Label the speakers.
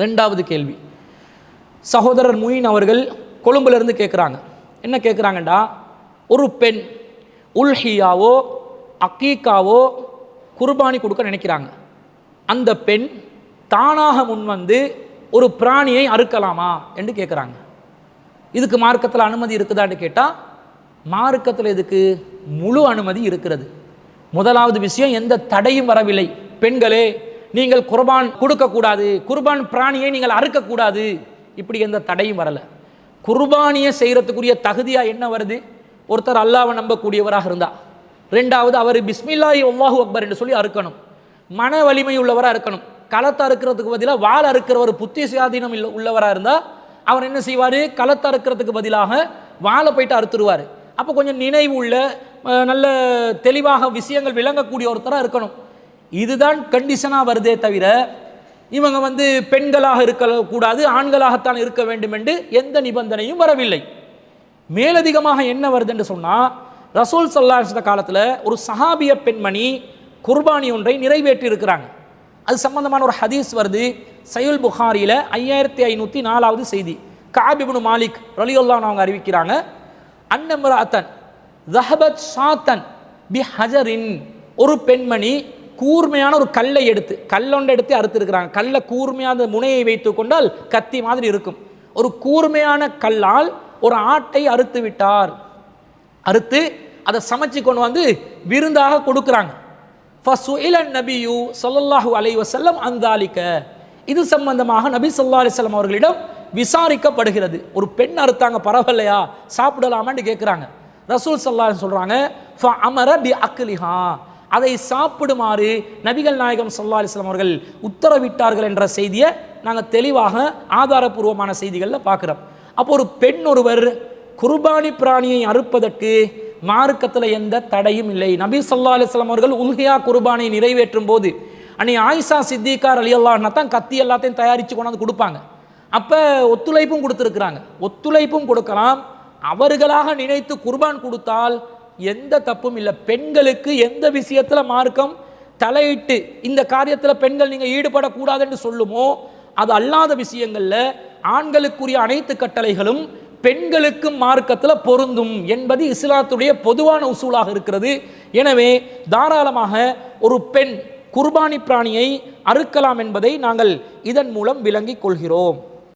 Speaker 1: ரெண்டாவது கேள்வி. சகோதரர் முயின் அவர்கள் கொழும்புலேருந்து கேட்குறாங்க என்ன கேட்குறாங்கண்டா ஒரு பெண் உல்ஹியாவோ அக்கீக்காவோ குர்பானி கொடுக்க நினைக்கிறாங்க. அந்த பெண் தானாக முன்வந்து ஒரு பிராணியை அறுக்கலாமா என்று கேட்குறாங்க இதுக்கு மார்க்கத்தில் அனுமதி இருக்குதான்னு கேட்டால் மார்க்கத்தில் இதுக்கு முழு அனுமதி இருக்கிறது. முதலாவது விஷயம் எந்த தடையும் வரவில்லை. பெண்களே நீங்கள் குர்பான் கொடுக்கக்கூடாது குர்பான் பிராணியை நீங்கள் அறுக்கக்கூடாது. இப்படி எந்த தடையும் வரலை. குர்பானியை செய்கிறதுக்குரிய தகுதியாக என்ன வருது? ஒருத்தர் அல்லாவை நம்பக்கூடியவராக இருந்தா. ரெண்டாவது அவர் பிஸ்மில்லாஹி அல்லாஹு அக்பர் என்று சொல்லி அறுக்கணும். மன வலிமை உள்ளவராக இருக்கணும். களத்தை அறுக்கிறதுக்கு பதிலாக வால் அறுக்கிறவர் புத்தி சுயாதீனம் இல்லை உள்ளவராக இருந்தால் அவர் என்ன செய்வார்? களத்தை அறுக்கிறதுக்கு பதிலாக வாழை போயிட்டு அறுத்துருவார். அப்போ கொஞ்சம் நினைவு உள்ள நல்ல தெளிவாக விஷயங்கள் விளங்கக்கூடிய ஒருத்தராக இருக்கணும். இதுதான் கண்டிஷனாக வருதே தவிர இவங்க வந்து பெண்களாக இருக்கக்கூடாது ஆண்களாகத்தான் இருக்க வேண்டும் என்று எந்த நிபந்தனையும் வரவில்லை. மேலதிகமாக என்ன வருது என்று சொன்னால் ரசூல் சல்லாஹ் காலத்தில் ஒரு சஹாபிய பெண்மணி குர்பானி ஒன்றை நிறைவேற்றி இருக்கிறாங்க அது சம்பந்தமான ஒரு ஹதீஸ் வருது சயுல் புகாரியில் ஐயாயிரத்தி ஐநூற்றி நாலாவது செய்தி. காபிபுனு மாலிக் ரலியுல்லான் அவங்க அறிவிக்கிறாங்க அன்னம்ராத்தன் ஜஹபத் ஷாத்தன் பி ஹஜரின். ஒரு பெண்மணி கூர்மையான ஒரு கல்லை எடுத்து கல்லொண்டை எடுத்து அறுத்துருக்கிறாங்க. கல்லை கூர்மையான அந்த முனையை வைத்து கொண்டால் கத்தி மாதிரி இருக்கும். ஒரு கூர்மையான கல்லால் ஒரு ஆட்டை அறுத்து விட்டார். அறுத்து அதை சமைச்சு கொண்டு வந்து விருந்தாக கொடுக்குறாங்க. ஃபசுஇல நபியு அலை அலைஹி வஸல்லம் அந்தாலிக்க இது சம்பந்தமாக நபி சொல்லா அலைஹி அவர்களிடம் விசாரிக்கப்படுகிறது. ஒரு பெண் அறுத்தாங்க பரவாயில்லையா? சாப்பிடலாமான்னு கேட்குறாங்க ரசூல் சல்லான்னு சொல்கிறாங்க ஃப அமர பி அக்லிஹா. அதை சாப்பிடுமாறு நபிகள் நாயகம் சல்லா அலிஸ்லாம் அவர்கள் உத்தரவிட்டார்கள் என்ற செய்தியை நாங்கள் தெளிவாக ஆதாரபூர்வமான செய்திகளில் பார்க்குறோம். அப்போ ஒரு பெண் ஒருவர் குர்பானி பிராணியை அறுப்பதற்கு மார்க்கத்தில் எந்த தடையும் இல்லை. நபி சொல்லா அலிஸ்லாம் அவர்கள் உல்கையா குர்பானை நிறைவேற்றும் போது அன்னை ஆயிஷா சித்திகார் அலி அல்லாஹ்னா தான் கத்தி எல்லாத்தையும் தயாரித்து கொண்டாந்து கொடுப்பாங்க. அப்போ ஒத்துழைப்பும் கொடுத்துருக்குறாங்க. ஒத்துழைப்பும் கொடுக்கலாம். அவர்களாக நினைத்து குர்பான் கொடுத்தால் எந்த தப்பும் இல்லை. பெண்களுக்கு எந்த விஷயத்தில் மார்க்கம் தலையிட்டு இந்த காரியத்தில் பெண்கள் நீங்கள் ஈடுபடக்கூடாதுன்னு சொல்லுமோ அது அல்லாத விஷயங்களில் ஆண்களுக்குரிய அனைத்து கட்டளைகளும் பெண்களுக்கும் மார்க்கத்தில் பொருந்தும் என்பது இஸ்லாத்துடைய பொதுவான உசூலாக இருக்கிறது. எனவே தாராளமாக ஒரு பெண் குர்பானி பிராணியை அறுக்கலாம் என்பதை நாங்கள் இதன் மூலம் விளங்கிக் கொள்கிறோம்.